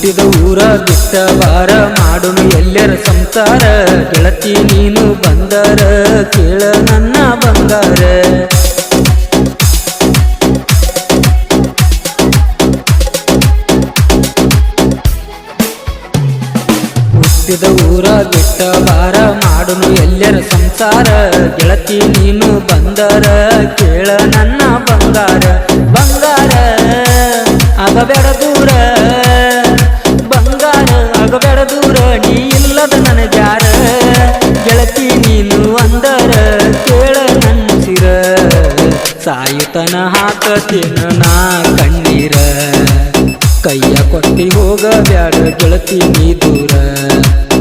ಹುಟ್ಟಿದ ಊರ ಬಿಟ್ಟ ಬಾರ ಮಾಡುನು ಎಲ್ಲರ ಸಂಸಾರ. ಗೆಳತಿ ನೀನು ಬಂದರ ಕೇಳ ನನ್ನ ಬಂಗಾರ. ಹುಟ್ಟಿದ ಊರ ಬಿಟ್ಟ ವಾರ ಮಾಡುನು ಎಲ್ಲರ ಸಂಸಾರ. ಗೆಳತಿ ನೀನು ಬಂದರ ಸಾಯುತನ ಹಾಕತೇನ ನಾ ಕಣ್ಣೀರ. ಕೈಯ ಕೊಟ್ಟಿ ಹೋಗ ಬ್ಯಾಡ ಗೆಳತಿ ನೀ ದೂರ.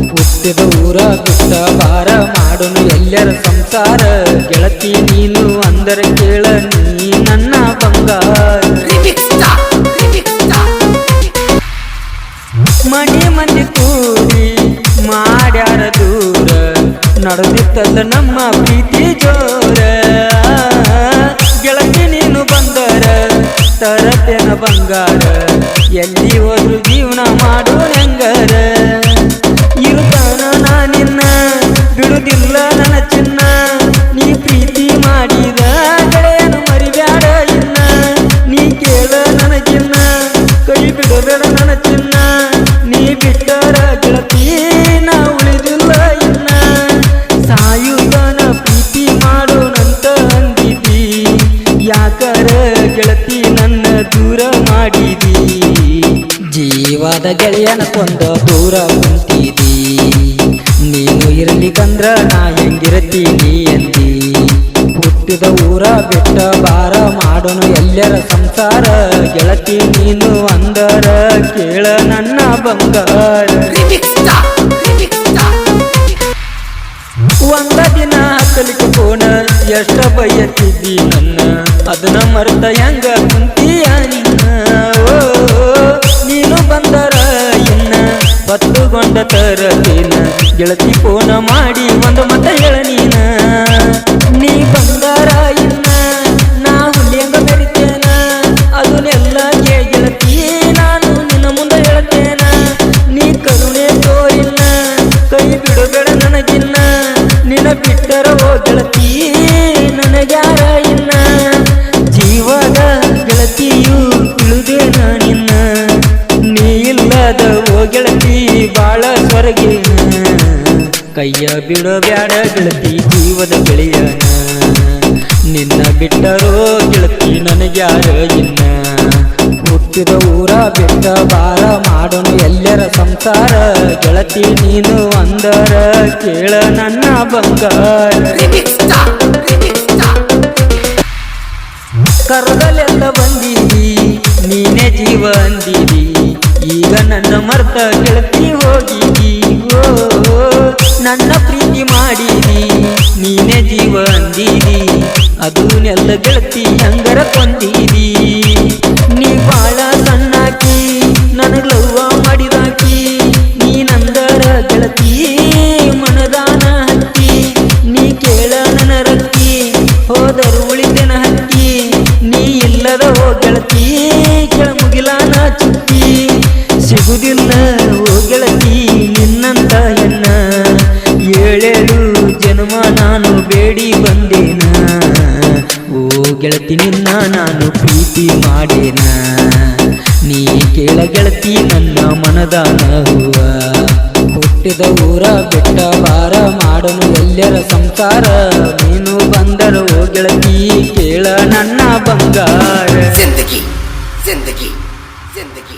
ಹುಟ್ಟಿದ ಊರ ಬಿಟ್ಟ ಭಾರ ಮಾಡುನು ಎಲ್ಲರ ಸಂಸಾರ. ಗೆಳತಿ ನೀನು ಅಂದರೆ ಕೇಳ ನೀ ನನ್ನ ಬಂಗಾರ. ಮನೆ ಮನೆ ಕೂಡಿ ಮಾಡ್ಯಾರ ದೂರ. ನಡೆದಿತ್ತಲ್ಲ ನಮ್ಮ ಪ್ರೀತಿ ಜೋರ. ತರತೇನ ಬಂಗಾರ. ಎಲ್ಲಿ ಹೋದ್ರು ಜೀವನ ಮಾಡೋ ಹೆಂಗಾರ? ಇರುತ್ತಾನ ನಾ ನಿನ್ನ, ಬಿಡುದಿಲ್ಲ ನನ್ನ ಚಿನ್ನ. ನೀ ಪ್ರೀತಿ ಮಾಡಿದ ಗೆಳೆಯನು ಮರಿಬ್ಯಾಡ ಇನ್ನ. ನೀ ಕೇಳ ನನಗಿನ್ನ, ಕೈ ಬಿಡಬೇಡ ಜೀವದ ಗೆಳೆಯನ ಕೊಂದ ದೂರ ಕುಂತಿದಿ ನೀನು ಇರಲಿಕ್ಕಂದ್ರ ನಾ ಹೆಂಗಿರತೀನಿ ಎಂದಿ. ಹುಟ್ಟಿದ ಊರ ಬಿಟ್ಟ ಬಾರ ಮಾಡೋನು ಎಲ್ಲರ ಸಂಸಾರ. ಗೆಳತಿ ನೀನು ಅಂದರ, ಕೇಳ ನನ್ನ ಬಂಗಾರ. ಒಂದ ದಿನ ಹತ್ತಲಿಕ್ಕೆ ಕೋಣ, ಎಷ್ಟ ಬಯತಿದ್ದಿ ನನ್ನ. ಅದನ್ನ ಮರ್ತ ಹೆಂಗ ಕುಂತೀಯ ನಿನ್ನ ಹೊತ್ತುಕೊಂಡ ತರಲಿನ ಗೆಳತಿ ಫೋನ ಮಾಡಿ ಒಂದು ಮತ ಬಾಳ ಕೈಯ ಬಿಡಬ್ಯಾಡ ಗೆಳತಿ ಜೀವದ ಗೆಳೆಯನ ನಿನ್ನ ಬಿಟ್ಟರೋ ಗೆಳತಿ ನನಗ್ಯಾರ ಇನ್ನ ಹುಟ್ಟಿದ ಊರ ಬಿಟ್ಟ ಬಾರ ಮಾಡೋನು ಎಲ್ಲರ ಸಂಸಾರ. ಗೆಳತಿ ನೀನು ಅಂದರ ಕೇಳ ನನ್ನ ಬಂಗಾರ. ಕರದಲ್ಲೆಲ್ಲ Star, Remix Star. ಕರದಲೆಲ್ಲ ಬಂದಿದಿ ನೀನೇ ಜೀವ ಅಂದಿದಿ. ಈಗ ನನ್ನ ಮರ್ತ ಗೆಳತಿ ಓ, ನನ್ನ ಪ್ರೀತಿ ಮಾಡಿದಿ. ನೀನೇ ಜೀವ ಅಂದಿದಿ. ಅದು ನೆಲ್ಲ ಗೆಳತಿ ಹಂಗರ ಸಿಗುದಿಲ್ಲ ಓ ಗೆಳತಿ ನಿನ್ನಂತ ಎನ್ನ ಏಳೇಳು ಜನ್ಮ ನಾನು ಬೇಡಿ ಬಂದೇನ. ಓ ಗೆಳತಿ ನಿನ್ನ ನಾನು ಪ್ರೀತಿ ಮಾಡೇನ. ನೀ ಕೇಳ ಗೆಳತಿ ನನ್ನ ಮನದ ಹೂವ ಹುಟ್ಟಿದ ಊರ ಬಿಟ್ಟ ಬಾರ ಮಾಡನು ಎಲ್ಲರ ಸಂಸಾರ. ನೀನು ಬಂದರು ಓ ಗೆಳತಿ ಕೇಳ ನನ್ನ ಬಂಗಾರ. Zindagi, Zindagi, Zindagi.